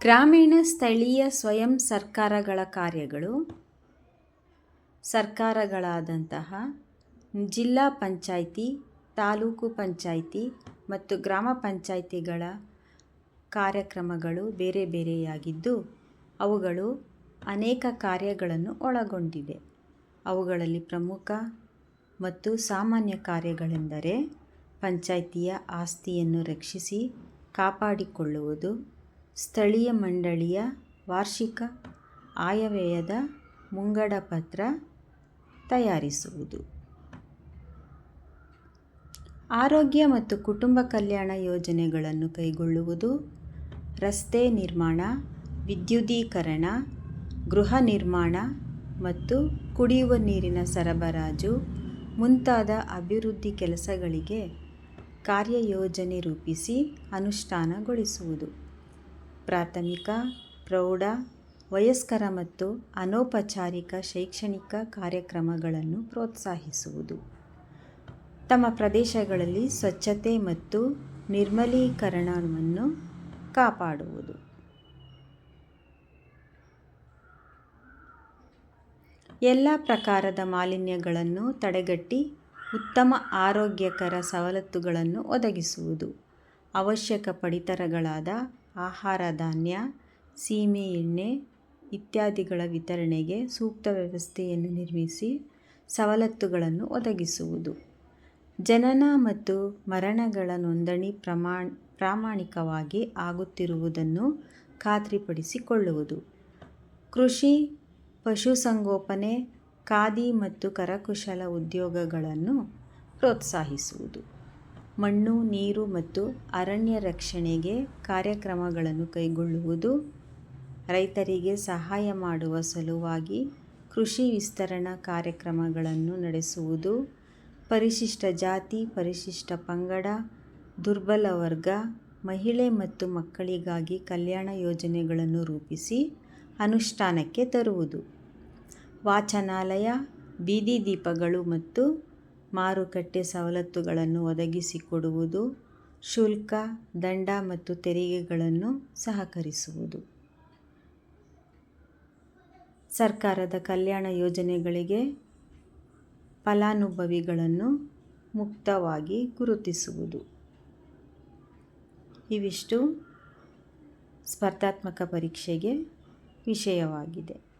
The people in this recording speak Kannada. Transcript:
ಗ್ರಾಮೀಣ ಸ್ಥಳೀಯ ಸ್ವಯಂ ಸರ್ಕಾರಗಳ ಕಾರ್ಯಗಳು, ಸರ್ಕಾರಗಳಾದಂತಹ ಜಿಲ್ಲಾ ಪಂಚಾಯಿತಿ, ತಾಲೂಕು ಪಂಚಾಯಿತಿ ಮತ್ತು ಗ್ರಾಮ ಪಂಚಾಯಿತಿಗಳ ಕಾರ್ಯಕ್ರಮಗಳು ಬೇರೆ ಬೇರೆಯಾಗಿದ್ದು, ಅವುಗಳು ಅನೇಕ ಕಾರ್ಯಗಳನ್ನು ಒಳಗೊಂಡಿದೆ ಅವುಗಳಲ್ಲಿ ಪ್ರಮುಖ ಮತ್ತು ಸಾಮಾನ್ಯ ಕಾರ್ಯಗಳೆಂದರೆ ಪಂಚಾಯಿತಿಯ ಆಸ್ತಿಯನ್ನು ರಕ್ಷಿಸಿ ಕಾಪಾಡಿಕೊಳ್ಳುವುದು ಸ್ಥಳೀಯ ಮಂಡಳಿಯ ವಾರ್ಷಿಕ ಆಯವ್ಯಯದ ಮುಂಗಡಪತ್ರ ತಯಾರಿಸುವುದು. ಆರೋಗ್ಯ ಮತ್ತು ಕುಟುಂಬ ಕಲ್ಯಾಣ ಯೋಜನೆಗಳನ್ನು ಕೈಗೊಳ್ಳುವುದು, ರಸ್ತೆ ನಿರ್ಮಾಣ, ವಿದ್ಯುದೀಕರಣ, ಗೃಹ ನಿರ್ಮಾಣ ಮತ್ತು ಕುಡಿಯುವ ನೀರಿನ ಸರಬರಾಜು ಮುಂತಾದ ಅಭಿವೃದ್ಧಿ ಕೆಲಸಗಳಿಗೆ ಕಾರ್ಯಯೋಜನೆ ರೂಪಿಸಿ ಅನುಷ್ಠಾನಗೊಳಿಸುವುದು. ಪ್ರಾಥಮಿಕ, ಪ್ರೌಢ, ವಯಸ್ಕರ ಮತ್ತು ಅನೌಪಚಾರಿಕ ಶೈಕ್ಷಣಿಕ ಕಾರ್ಯಕ್ರಮಗಳನ್ನು ಪ್ರೋತ್ಸಾಹಿಸುವುದು. ತಮ್ಮ ಪ್ರದೇಶಗಳಲ್ಲಿ ಸ್ವಚ್ಛತೆ ಮತ್ತು ನಿರ್ಮಲೀಕರಣವನ್ನು ಕಾಪಾಡುವುದು. ಎಲ್ಲ ಪ್ರಕಾರದ ಮಾಲಿನ್ಯಗಳನ್ನು ತಡೆಗಟ್ಟಿ ಉತ್ತಮ ಆರೋಗ್ಯಕರ ಸವಲತ್ತುಗಳನ್ನು ಒದಗಿಸುವುದು. ಅವಶ್ಯಕ ಪಡಿತರಗಳಾದ ಆಹಾರ, ಧಾನ್ಯ, ಸೀಮೆ ಎಣ್ಣೆ ಇತ್ಯಾದಿಗಳ ವಿತರಣೆಗೆ ಸೂಕ್ತ ವ್ಯವಸ್ಥೆಯನ್ನು ನಿರ್ಮಿಸಿ ಸವಲತ್ತುಗಳನ್ನು ಒದಗಿಸುವುದು. ಜನನ ಮತ್ತು ಮರಣಗಳ ನೋಂದಣಿ ಪ್ರಮಾಣ ಪ್ರಾಮಾಣಿಕವಾಗಿ ಆಗುತ್ತಿರುವುದನ್ನು ಖಾತ್ರಿಪಡಿಸಿಕೊಳ್ಳುವುದು. ಕೃಷಿ ಪಶುಸಂಗೋಪನೆ ಖಾದಿ ಮತ್ತು ಕರಕುಶಲ ಉದ್ಯೋಗಗಳನ್ನು ಪ್ರೋತ್ಸಾಹಿಸುವುದು. ಮಣ್ಣು, ನೀರು ಮತ್ತು ಅರಣ್ಯ ರಕ್ಷಣೆಗೆ ಕಾರ್ಯಕ್ರಮಗಳನ್ನು ಕೈಗೊಳ್ಳುವುದು, ರೈತರಿಗೆ ಸಹಾಯ ಮಾಡುವ ಸಲುವಾಗಿ ಕೃಷಿ ವಿಸ್ತರಣಾ ಕಾರ್ಯಕ್ರಮಗಳನ್ನು ನಡೆಸುವುದು, ಪರಿಶಿಷ್ಟ ಜಾತಿ, ಪರಿಶಿಷ್ಟ ಪಂಗಡ, ದುರ್ಬಲ ವರ್ಗ, ಮಹಿಳೆ ಮತ್ತು ಮಕ್ಕಳಿಗಾಗಿ ಕಲ್ಯಾಣ ಯೋಜನೆಗಳನ್ನು ರೂಪಿಸಿ ಅನುಷ್ಠಾನಕ್ಕೆ ತರುವುದು. ವಾಚನಾಲಯ, ಬೀದಿ ದೀಪಗಳು ಮತ್ತು ಮಾರುಕಟ್ಟೆ ಸವಲತ್ತುಗಳನ್ನು ಒದಗಿಸಿಕೊಡುವುದು, ಶುಲ್ಕ, ದಂಡ ಮತ್ತು ತೆರಿಗೆಗಳನ್ನು ಸಹಕರಿಸುವುದು. ಸರ್ಕಾರದ ಕಲ್ಯಾಣ ಯೋಜನೆಗಳಿಗೆ ಫಲಾನುಭವಿಗಳನ್ನು ಮುಕ್ತವಾಗಿ ಗುರುತಿಸುವುದು. ಇವಿಷ್ಟು. ಸ್ಪರ್ಧಾತ್ಮಕ ಪರೀಕ್ಷೆಗೆ ವಿಷಯವಾಗಿದೆ.